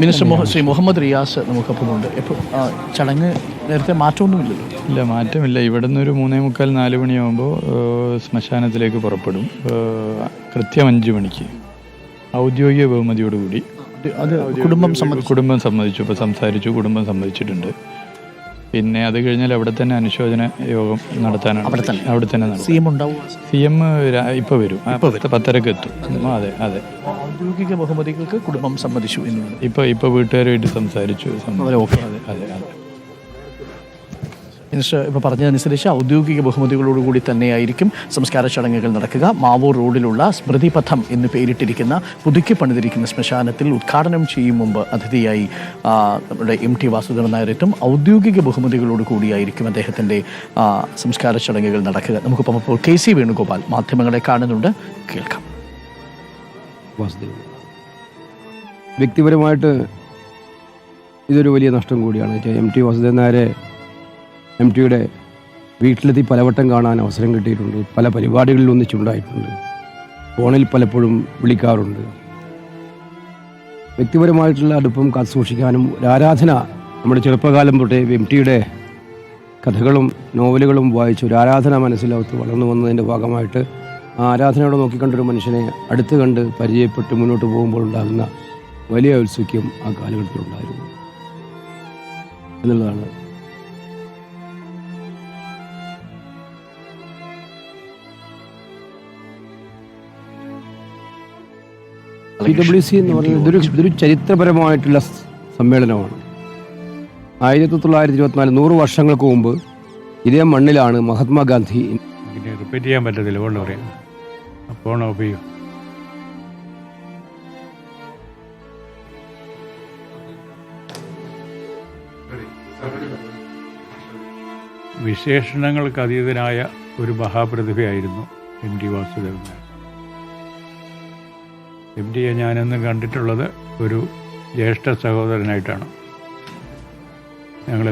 Minister Shri Muhammad Riyas നമുക്കൊപ്പമുണ്ട്. എപ്പോൾ ചടങ്ങ് നേരത്തെ മാറ്റമൊന്നുമില്ലല്ലോ? ഇല്ല മാറ്റമില്ല. ഇവിടെ നിന്ന് ഒരു മൂന്നേ മുക്കാൽ നാല് മണിയാകുമ്പോൾ ശ്മശാനത്തിലേക്ക് പുറപ്പെടും. കൃത്യം അഞ്ച് മണിക്ക്. ഔദ്യോഗിക ബഹുമതിയോടുകൂടി. അത് കുടുംബം കുടുംബം സമ്മതിച്ചു. ഇപ്പോൾ സംസാരിച്ചു കുടുംബം സമ്മതിച്ചിട്ടുണ്ട്. പിന്നെ അത് കഴിഞ്ഞാൽ അവിടെ തന്നെ അനുശോചന യോഗം നടത്താനാണ്. അവിടെ തന്നെ. അവിടെ തന്നെ നടത്തും. സി എം ഉണ്ടാവും. സി എം ഇപ്പോൾ വരും. പത്തരക്ക് എത്തും അതെ അതെ. ഔദ്യോഗിക ബഹുമതികൾക്ക് കുടുംബം സമ്മതിച്ചു എന്നുള്ളത് ഇപ്പോൾ ഇപ്പോൾ വീട്ടുകാരുമായിട്ട് സംസാരിച്ചു അതെ അതെ അതെ. മിനിസ്റ്റർ ഇപ്പോൾ പറഞ്ഞതനുസരിച്ച് ഔദ്യോഗിക ബഹുമതികളോടുകൂടി തന്നെയായിരിക്കും സംസ്കാര ചടങ്ങുകൾ നടക്കുക. മാവൂർ റോഡിലുള്ള സ്മൃതിപഥം എന്ന് പേരിട്ടിരിക്കുന്ന പുതുക്കി പണിതിരിക്കുന്ന ശ്മശാനത്തിൽ ഉദ്ഘാടനം ചെയ്യും മുമ്പ് അതിഥിയായി നമ്മുടെ എം ടി വാസുദേവൻ നായർ എത്തും ഔദ്യോഗിക ബഹുമതികളോട് കൂടിയായിരിക്കും അദ്ദേഹത്തിന്റെ സംസ്കാര ചടങ്ങുകൾ നടക്കുക. നമുക്കിപ്പം അപ്പോൾ കെ സി വേണുഗോപാൽ മാധ്യമങ്ങളെ കാണുന്നുണ്ട്. കേൾക്കാം. വ്യക്തിപരമായിട്ട് ഇതൊരു വലിയ നഷ്ടം കൂടിയാണ്. എം ടി വാസുദേവൻ നായരെ എം ടിയുടെ വീട്ടിലെത്തി പലവട്ടം കാണാൻ അവസരം കിട്ടിയിട്ടുണ്ട്. പല പരിപാടികളിൽ ഒന്നിച്ചുണ്ടായിട്ടുണ്ട് ഫോണിൽ പലപ്പോഴും വിളിക്കാറുണ്ട്. വ്യക്തിപരമായിട്ടുള്ള അടുപ്പം കാത്തു സൂക്ഷിക്കാനും ആരാധന നമ്മുടെ ചെറുപ്പകാലം തൊട്ടേ എം ടിയുടെ കഥകളും നോവലുകളും വായിച്ച് ഒരു ആരാധന മനസ്സിലകത്ത് വളർന്നു വന്നതിന്റെ ഭാഗമായിട്ട് ആ ആരാധനയോടെ നോക്കിക്കണ്ടൊരു മനുഷ്യനെ അടുത്ത് കണ്ട് പരിചയപ്പെട്ട് മുന്നോട്ട് പോകുമ്പോൾ ഉണ്ടാകുന്ന വലിയ ഔത്സുഖ്യം ആ കാലഘട്ടത്തിലുണ്ടായിരുന്നു. എന്നുള്ളതാണ് പി ഡബ്ല്യു സി എന്ന് പറയുന്നത് ഇതൊരു ഇതൊരു ചരിത്രപരമായിട്ടുള്ള സമ്മേളനമാണ്. ആയിരത്തി തൊള്ളായിരത്തി ഇരുപത്തിനാല് നൂറ് വർഷങ്ങൾക്ക് മുമ്പ് ഇതേ മണ്ണിലാണ് മഹാത്മാഗാന്ധി പിന്നെ റിപ്പീറ്റ് ചെയ്യാൻ പറ്റത്തില്ല. കൊണ്ട് പറയാം അപ്പോൾ ഓഫ് ചെയ്യൂ വിശേഷണങ്ങൾക്ക് അതീതനായ ഒരു മഹാപ്രതിഭയായിരുന്നു M T Vasudevan Nair. M ഡിയെ ഞാനെന്ന് കണ്ടിട്ടുള്ളത് ഒരു ജ്യേഷ്ഠ സഹോദരനായിട്ടാണ്. ഞങ്ങൾ